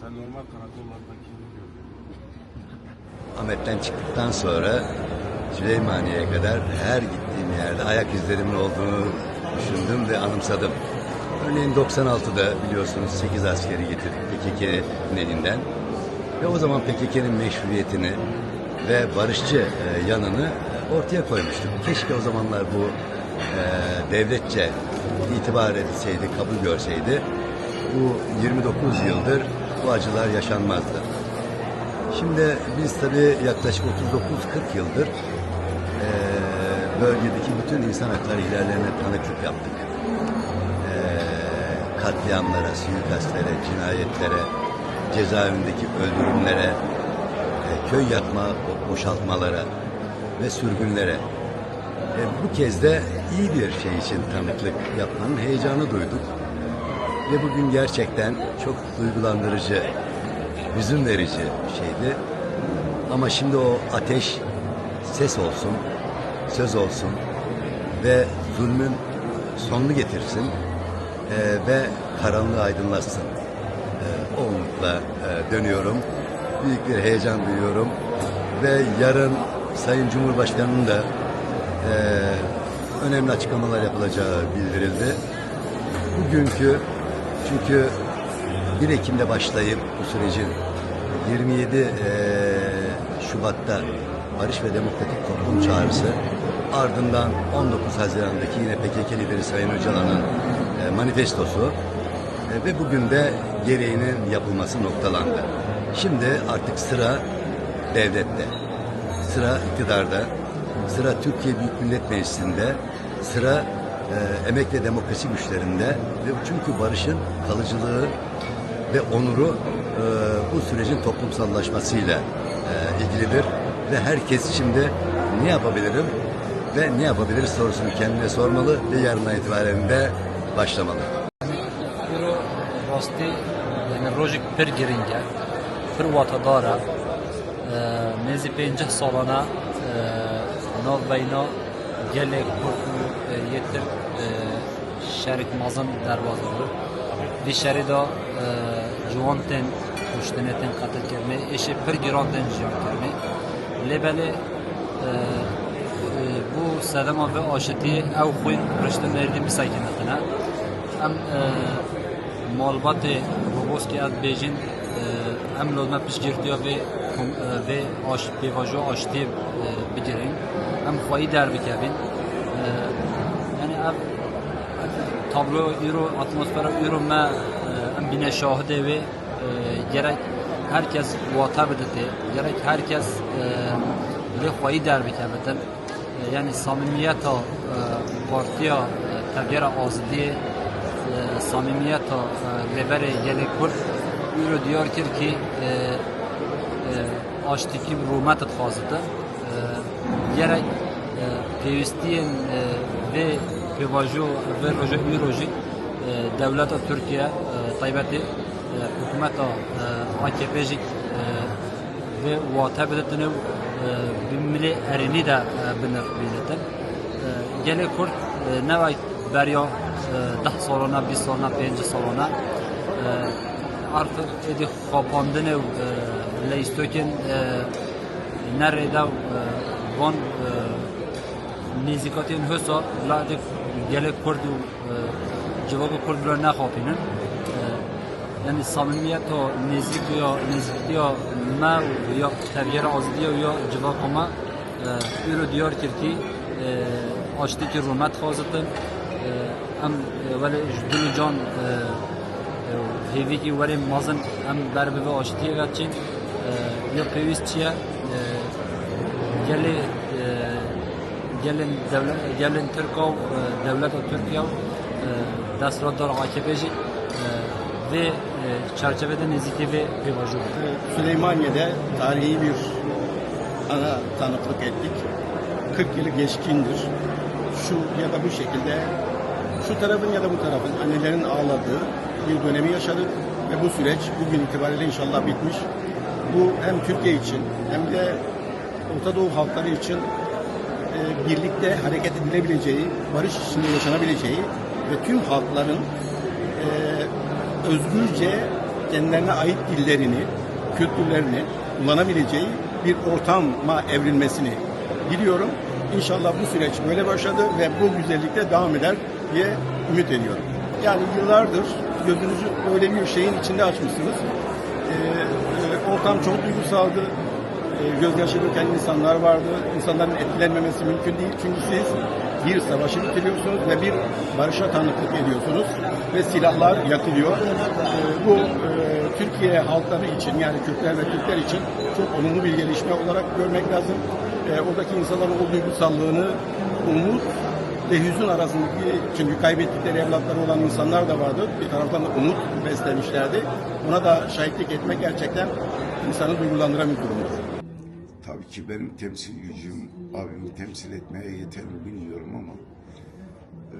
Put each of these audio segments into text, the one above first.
Sen normal karakollardakini gördün. Ahmet'ten çıktıktan sonra Süleymaniye'ye kadar her gittiğim yerde ayak izlerimin olduğunu düşündüm ve anımsadım. Örneğin 96'da biliyorsunuz 8 askeri getirdik PKK'nin elinden. Ve o zaman PKK'nin meşruiyetini ve barışçı e, yanını ortaya koymuştuk. Keşke o zamanlar bu e, devletçe itibar edilseydi, kabul görseydi. Bu 29 yıldır bu acılar yaşanmazdı. Şimdi biz tabii yaklaşık 39-40 yıldır eee, bölgedeki bütün insan hakları ihlallerine tanıklık yaptık. Eee, katliamlara, suikastlere, cinayetlere, cezaevindeki öldürümlere, eee, köy yakma, bo- boşaltmalara ve sürgünlere. E, bu kez de iyi bir şey için tanıklık yapmanın heyecanı duyduk. Ve bugün gerçekten çok duygulandırıcı, hüzün verici bir şeydi. Ama şimdi o ateş ses olsun, söz olsun ve zulmün sonunu getirsin eee, ve karanlığı aydınlatsın. Eee, o umutla eee, dönüyorum. Büyük bir heyecan duyuyorum ve yarın Sayın Cumhurbaşkanı'nın da eee, önemli açıklamalar yapılacağı bildirildi. Bugünkü çünkü 1 Ekim'de başlayıp bu sürecin 27 eee, Şubat'ta Barış ve Demokratik Toplum Çağrısı ardından 19 Haziran'daki yine PKK lideri Sayın Öcalan'ın eee, manifestosu e, ve bugün de gereğinin yapılması noktalandı. Şimdi artık sıra devlette, sıra iktidarda, sıra Türkiye Büyük Millet Meclisi'nde, sıra e, emek ve demokrasi güçlerinde ve çünkü barışın kalıcılığı ve onuru e, bu sürecin toplumsallaşmasıyla e, ilgilidir ve herkes şimdi ne yapabilirim ve ne yapabiliriz sorusunu kendine sormalı ve yarından itibaren de başlamalı. Rastî yani rojek pir giring e pir watadar e nêzî pêncih salana e, û e, mezin derbas bû. Vî şerê da e, ciwan tên kuştinê tên qetilkirinê êşê pir giran tên jiyan kirinê. Lêbelê e, e, bu sedema ve aşitî ew xwe riştin erdî bisekînetine. Em e, malbatê roboskê ez bêjin e, em lozme piştgirtiya vê kom- e, vê aş pêvajoya aşitî e, bigirin. Em xwayî derbikevin. Tablo îro atmosfera îro me em bîne şahidê wê e, gerek herkes wata bidite gerek herkes e, lê xwayî derbikevitin. E, Yani samimiyeta e, partiya tevgera azadiyê e, samimiyeta e, leberê gelê Kurd îro diyar kir ki e, e, aştikî rûmet dixwazite e, gerek e, pêwîstiyên e, vê roja îro jî e, devleta Türkiye e, taybetê e, hikûmeta e, AKP jî vê wate biditine û bi milê erênî de binir bînitin. E, gelê Kurd nevek beriya deh salona, bîst salona, artık êdî xapandinê û e, leystokên e, nerê de e, van e, Hüsa la êdî gelek Kurd û e, civakê Kurd bila nexapînin. E, yani samimiyet o nezik ya nezik ya me ya tevyere azdiya ya civak ama ürü diyor ki ki açtı ki rumet hazıtın em veli jdül can hevi ki veli mazın em berbe ve açtıya geçin ya pevistçiye geli gelin devlet gelin Türkiye devlet Türkiye desratlar AKP'ci ve e, çerçevede nezike ve var. Süleymaniye'de tarihi bir ana tanıklık ettik. 40 yılı geçkindir. Şu ya da bu şekilde şu tarafın ya da bu tarafın annelerin ağladığı bir dönemi yaşadık ve bu süreç bugün itibariyle inşallah bitmiş. Bu hem Türkiye için hem de Orta Doğu halkları için e, birlikte hareket edilebileceği, barış içinde yaşanabileceği ve tüm halkların e, özgürce kendilerine ait dillerini, kültürlerini kullanabileceği bir ortama evrilmesini diliyorum. İnşallah bu süreç böyle başladı ve bu güzellikte devam eder diye ümit ediyorum. Yani yıllardır gözünüzü öyle bir şeyin içinde açmışsınız. E, ortam çok duygusaldı. Ee, gözyaşı döken insanlar vardı. İnsanların etkilenmemesi mümkün değil. Çünkü siz bir savaşı bitiriyorsunuz ve bir barışa tanıklık ediyorsunuz ve silahlar yakılıyor. Ee, bu e, Türkiye halkları için yani Kürtler ve Türkler için çok olumlu bir gelişme olarak görmek lazım. Ee, oradaki insanların o duygusallığını, umut ve hüzün arasındaki çünkü kaybettikleri evlatları olan insanlar da vardı. Bir taraftan da umut beslemişlerdi. Buna da şahitlik etmek gerçekten insanı duygulandıran bir durumdur. Ki benim temsil gücüm abimi temsil etmeye yeter mi bilmiyorum ama e,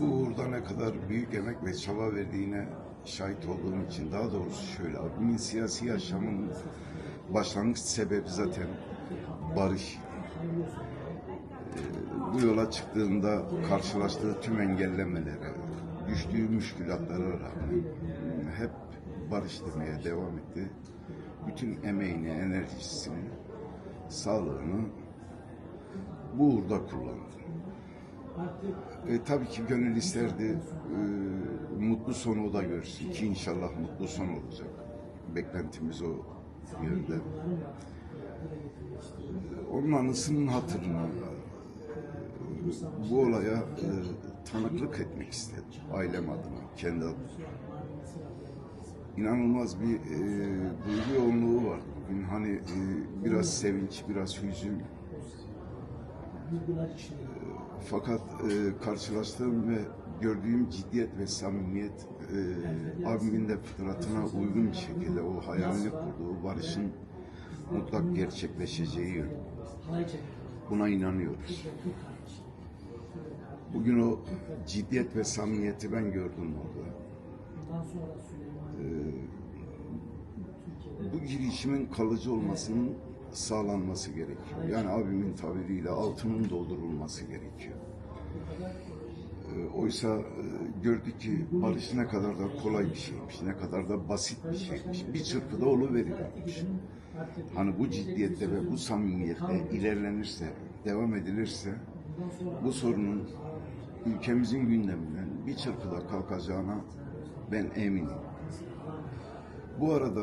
bu uğurda ne kadar büyük emek ve çaba verdiğine şahit olduğum için daha doğrusu şöyle abimin siyasi yaşamının başlangıç sebebi zaten barış. E, bu yola çıktığında karşılaştığı tüm engellemelere, düştüğü müşkülatlara rağmen hep barış demeye devam etti. Bütün emeğini, enerjisini, sağlığını bu uğurda kullandı. E, tabii ki gönül isterdi e, mutlu sonu da görsün ki inşallah mutlu son olacak. Beklentimiz o yönde. E, onun anısının hatırına e, bu olaya e, tanıklık etmek istedim. Ailem adına, kendi adıma inanılmaz bir e, duygu yoğunluğu var bugün. Hani e, biraz sevinç, biraz hüzün. Fakat e, karşılaştığım ve gördüğüm ciddiyet ve samimiyet e, abimin de fıtratına uygun bir şekilde o hayalini kurduğu barışın mutlak gerçekleşeceği yönü. Buna inanıyoruz. Bugün o ciddiyet ve samimiyeti ben gördüm orada. Bu girişimin kalıcı olmasının sağlanması gerekiyor. Yani abimin tabiriyle altının doldurulması gerekiyor. Ee, Oysa e, gördük ki barış ne kadar da kolay bir şeymiş, ne kadar da basit bir şeymiş. Bir çırpıda oluverilmiş. Hani bu ciddiyette ve bu samimiyette ilerlenirse, devam edilirse bu sorunun ülkemizin gündeminden bir çırpıda kalkacağına ben eminim. Bu arada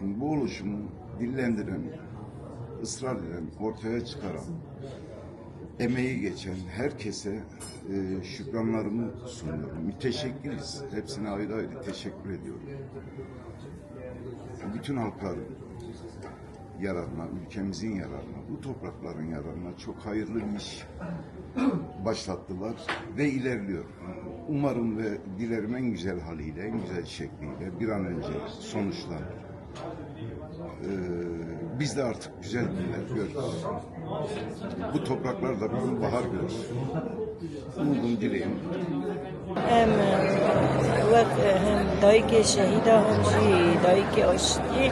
bu oluşumu dillendiren, ısrar eden, ortaya çıkaran, emeği geçen herkese e, şükranlarımı sunuyorum. Müteşekkiriz. Hepsine ayrı ayrı teşekkür ediyorum. Bütün halkların yararına, ülkemizin yararına, bu toprakların yararına çok hayırlı bir iş başlattılar ve ilerliyor. Umarım ve dilerim en güzel haliyle, en güzel şekliyle bir an önce sonuçlanır. Ee, biz de artık güzel günler görürüz. Bu topraklar da bir bahar görsün. Umudum dileğim ام وقت هم دایک شهیدا هم جی دایک آشتی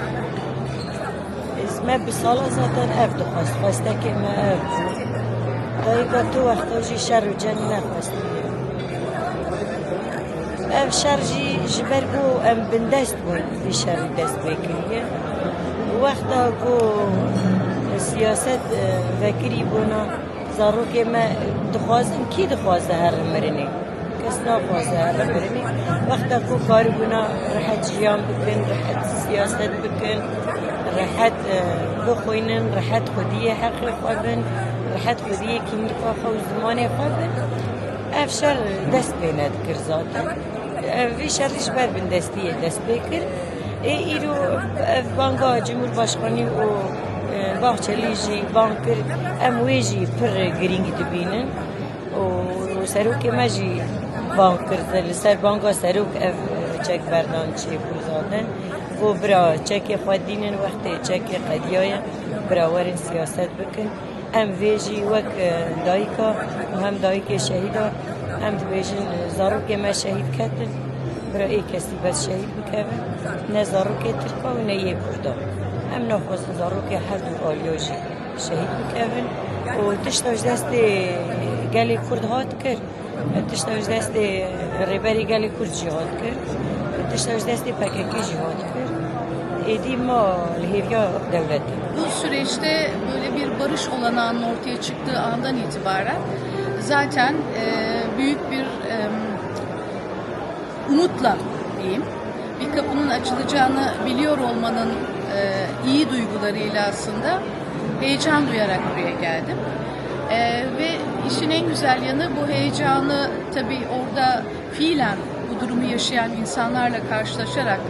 اسمه بسالا زدن اف دخواست خواسته که ما اف دایکا تو وقتا جی شر و جنگ نخواستی أم شارجي جبل أم بندست بو في شر دست بكريه وقتا كو سياسات أه، فكري بونا زارو ما دخوازن كي دخواز هر مرني؟ كسنا نخواسته هر مرني. وقتا کو کاری بنا رحت جیان بكن رحت سیاست بكن رحت أه، بخوینن رحت خودی حق خوابن رحت خودی کنی خواه و زمان خوابن. افشار دست بیند کرزاتن وی شرش بر بین دستیه دست بکر ای ایرو اف بانگا جمهورباشقانی و باخچلی جی بانکر ام وی جی پر گرینگ دبینن و سروک ما جی بانکر زل سر بانگا سروک اف چک بردان چی بوزادن و برا چک خودینن وقتی چک قدیای برا ورن سیاست بکن ام وی جی وک دایکا و هم دایک شهیدا ام دویجن zarur ke şehit ketir. Bira ilk kesi bes şehit bikeve. Ne zarur ke Türk'a ve ne ye Kurda. Hem ne hosun zarur ke her du alyoji şehit bikeve. O tişta öjdesti geli Kurd hat kir. Tişta öjdesti riberi geli Kurd cihat kir. Tişta öjdesti PKK cihat kir. Edim o lihivya devleti. Bu süreçte böyle bir barış olanağının ortaya çıktığı andan itibaren zaten e, büyük bir e, umutla diyeyim bir kapının açılacağını biliyor olmanın e, iyi duygularıyla aslında heyecan duyarak buraya geldim. E, ve işin en güzel yanı bu heyecanı tabii orada fiilen bu durumu yaşayan insanlarla karşılaşarak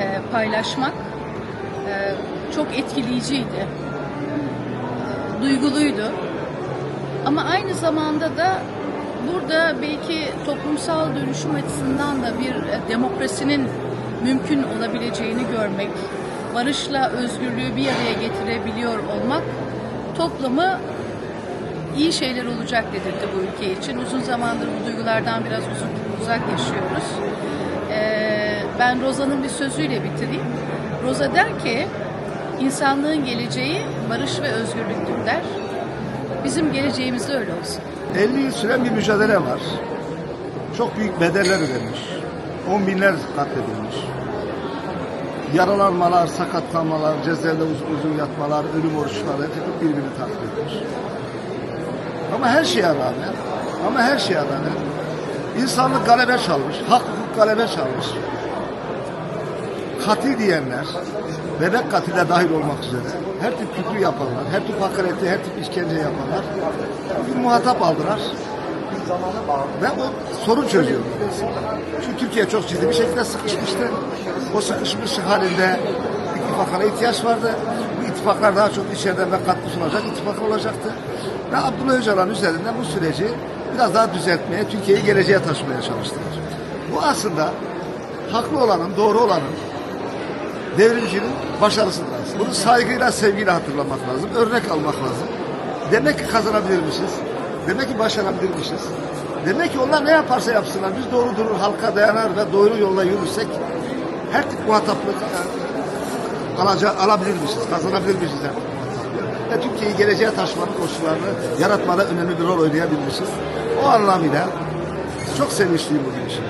e, paylaşmak e, çok etkileyiciydi. E, duyguluydu. Ama aynı zamanda da burada belki toplumsal dönüşüm açısından da bir e, demokrasinin mümkün olabileceğini görmek, barışla özgürlüğü bir araya getirebiliyor olmak toplumu iyi şeyler olacak dedirtti bu ülke için. Uzun zamandır bu duygulardan biraz uzun, uzak yaşıyoruz. Ee, ben Roza'nın bir sözüyle bitireyim. Roza der ki, insanlığın geleceği barış ve özgürlüktür der. Bizim geleceğimiz de öyle olsun. 50 yıl süren bir mücadele var. Çok büyük bedeller ödenmiş. On binler katledilmiş. Yaralanmalar, sakatlanmalar, cezaevinde uzun uzun yatmalar, ölüm oruçları hep birbirini takip etmiş. Ama her şeye rağmen, ama her şeye rağmen insanlık galebe çalmış, hak hukuk galebe çalmış. Katil diyenler, bebek katile dahil olmak üzere her tip küfür yapanlar, her tip hakareti, her tip işkence yapanlar bugün muhatap aldılar. Ve o sorun çözüyor. Çünkü Türkiye çok ciddi bir şekilde sıkışmıştı. O sıkışmış halinde ittifaklara ihtiyaç vardı. Bu ittifaklar daha çok içeriden ve katkı sunacak ittifak olacaktı. Ve Abdullah Öcalan üzerinden bu süreci biraz daha düzeltmeye, Türkiye'yi geleceğe taşımaya çalıştılar. Bu aslında haklı olanın, doğru olanın, devrimcinin başarısıdır. Bunu saygıyla, sevgiyle hatırlamak lazım. Örnek almak lazım. Demek ki kazanabilirmişiz. Demek ki başarabilirmişiz. Demek ki onlar ne yaparsa yapsınlar. Biz doğru durur, halka dayanar ve doğru yolla yürürsek her tip muhataplık e, alaca, alabilirmişiz, kazanabilirmişiz muhataplığı. Ve Türkiye'yi geleceğe taşımanın koşullarını yaratmada önemli bir rol oynayabilmişiz. O anlamıyla çok sevinçliyim bugün için.